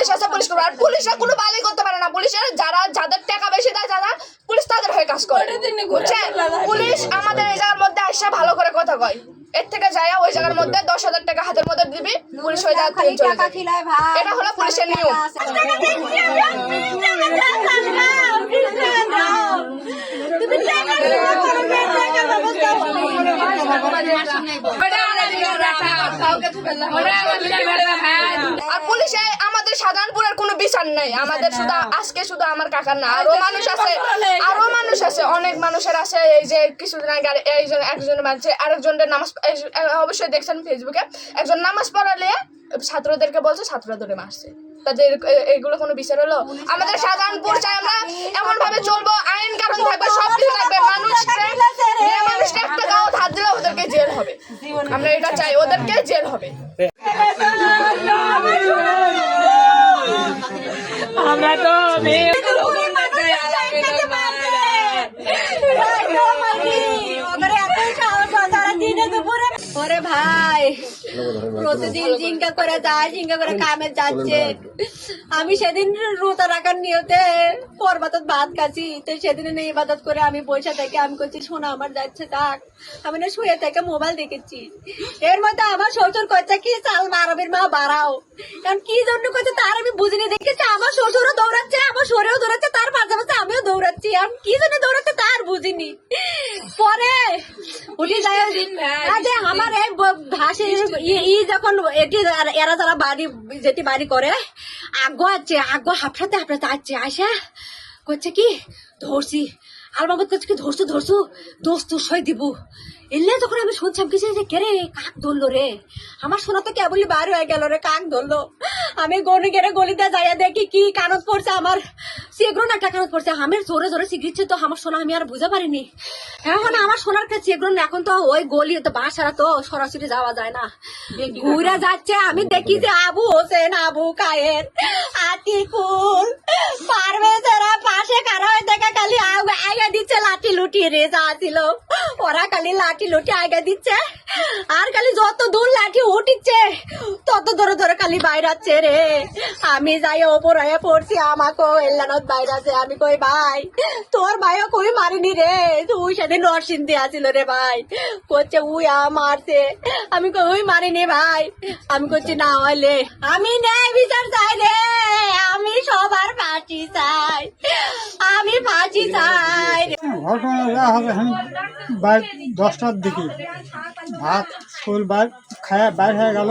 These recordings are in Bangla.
পুলিশ আছে পুলিশ করবে। আর পুলিশরা কোনো বালাই করতে পারে না। পুলিশের যারা যাদের টাকা বেশি দেয় যারা পুলিশ তাদের হয়ে কাজ করে। বুঝছেন? পুলিশ আমাদের এই জায়গার মধ্যে আসে ভালো করে কথা কয়। এর থেকে যাইয়া ওই জায়গার মধ্যে দশ হাজার টাকা হাতের মধ্যে দিবি পুলিশ ওই জায়গা থেকে চলে এটা হলো পুলিশের নিয়ম। আর পুলিশে সাধারণপুরের কোনো বিচার নেই। আমাদের শুধু আজকে শুধু আমার কাকার না আরও মানুষ আছে আরও মানুষ আছে অনেক মানুষের আছে এই যে কিছুদিন আগে এইজন একজনের মাঝে আরেকজনের নামাজ অবশ্যই দেখছেন ফেসবুকে একজন নামাজ পড়ালে ছাত্রদেরকে বলছে ছাত্ররা ধরে মারছে। তাদের এগুলো কোনো বিচার হলো? আমাদের সাধারণপুর চাই আমরা এমন ভাবে চলবো আইন কারণ থাকবে সব কিছু থাকবে মানুষকে মেয়ে মানুষকে একটা গাও হাত দিলে ওদেরকে জেল হবে। আমরা এটা চাই ওদেরকে জেল হবে আমরা তো মেয়ে ওরে ভাই। প্রতিদিন জিঙ্কা করে যায় জিঙ্কা করে কামে যাচ্ছে। আমি সেদিন রোতা রাখার নিয়তে পর্বতত ভাত খাচ্ছি। তো সেদিন এই ইবাদত করে আমি পয়সা থেকে আমি করছি শোনা আমার যাচ্ছে থাক। আমি না শুয়ে থেকে মোবাইল দেখেছি। এর মধ্যে আমার শ্বশুর করছে কি চাল মারবির মা বাড়াও। কারণ কি জন্য করছে তার আমি বুঝিনি দেখেছি আমার শ্বশুরও দৌড়াচ্ছে আমার শরীরও দৌড়াচ্ছে তার পাশাপাশি আমিও দৌড়াচ্ছি। আমি কি জন্য দৌড়াচ্ছে তার বুঝিনি। পরে উঠে যায় আরে আমার এই ভাসে ই- যখন এটি এরা যারা বাড়ি, যেটি বাড়ি করে আগ্য আছে আগ্য হাফড়াতে হাফড়াতে আসছে আসা করছে কি? ধরছি। আর বাবা করছে কি? ধরছু ধরছু দোষ তো সই দিব। এলে যখন আমি শুনছিলাম কিছু যে কে রে, কাক ধরলো রে? আমার শোনা তো কেবলই বার হয়ে গেল রে, কাক ধরলো। আমি গরু গেড়ে গলিতে যাইয়া দেখি কি কানত পড়ছে আমার। সেগুলো একটা কানত পড়ছে আমের জোরে জোরে সিগড়িচ্ছে তো আমার সোনা, আমি আর বুঝতে পারিনি। এখন আমার সোনার কাছে এগুলো এখন তো ওই গলি, তো বাসারা তো সরাসরি যাওয়া যায় না। ঘুরে যাচ্ছে, আমি দেখি যে আবু হোসেন, আবু কায়ের আতিকুল। আমি যাই ওপর পড়ছি আমাকে এল্লানত বাইরাছে, আমি কই ভাই, তোর ভাইও কই মারিনি রে? তুই সেদিন নরসিং ছিল রে ভাই। করছে উই আ মারছে। আমি কই ওই মারিনি ভাই। আমি করছি না হলে আমি ন্যায় বিচার চাই রে। আমি সবার চাই আমি ফাঁসি চাই। ঘটনাটা হবে বাইর দশটার দিকে। ভাত স্কুল বাইর খায়া বাইর হয়ে গেল।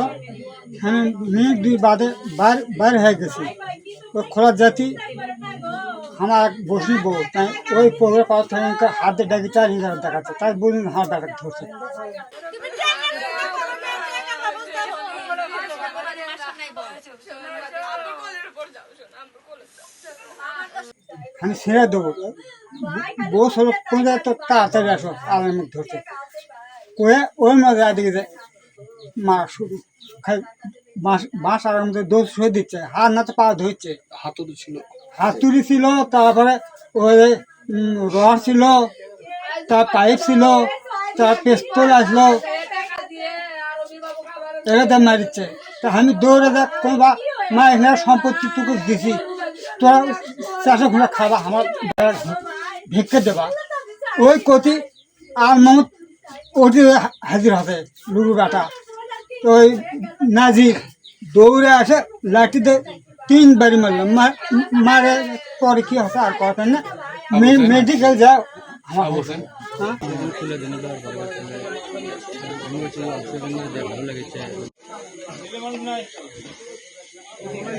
আমি মিনিট দুই বাদে বাইর বাইর হয়ে গেছি। ওই খোলা জাতি আমার এক বসি বউ তাই ওই পাওয়ার থেকে হাতে ডাকি চার হাজার দেখাচ্ছে। তাই বলুন হাত ডাকা ধরছে। আমি ছেড়ে দেবো। বউ সরো কোন জায়গায় তো তাড়াতাড়ি আসো আমার মুখ কয়ে ওই মাঝে এদিকে যে মা শুরু খাই বাঁশ বাঁশ আর মধ্যে দোষ দিচ্ছে হাত না তো পা ধরছে। হাতুড়ি ছিল। হাতুড়ি ছিল তারপরে ওই রড ছিল তার পাইপ ছিল তার পেস্তল আসলো। এটাতে মারিচ্ছে তা আমি দৌড়ে দেখ কোন বা মা এখানে সম্পত্তি টুকু দিছি। তোরা চাষে খুলে খাবা আমার ভিক্ষে দেবা। ওই কতি আর মমত ওটি হাজির হবে লুরু তো ওই নাজির দৌড়ে আসে লাঠিতে তিন বাড়ি মারলো। মারে পরে কি হচ্ছে আর কথা না। মেডিকেল যাও আমার হোসেন হ্যাঁ তুলে দেন ভালো লেগেছে এটা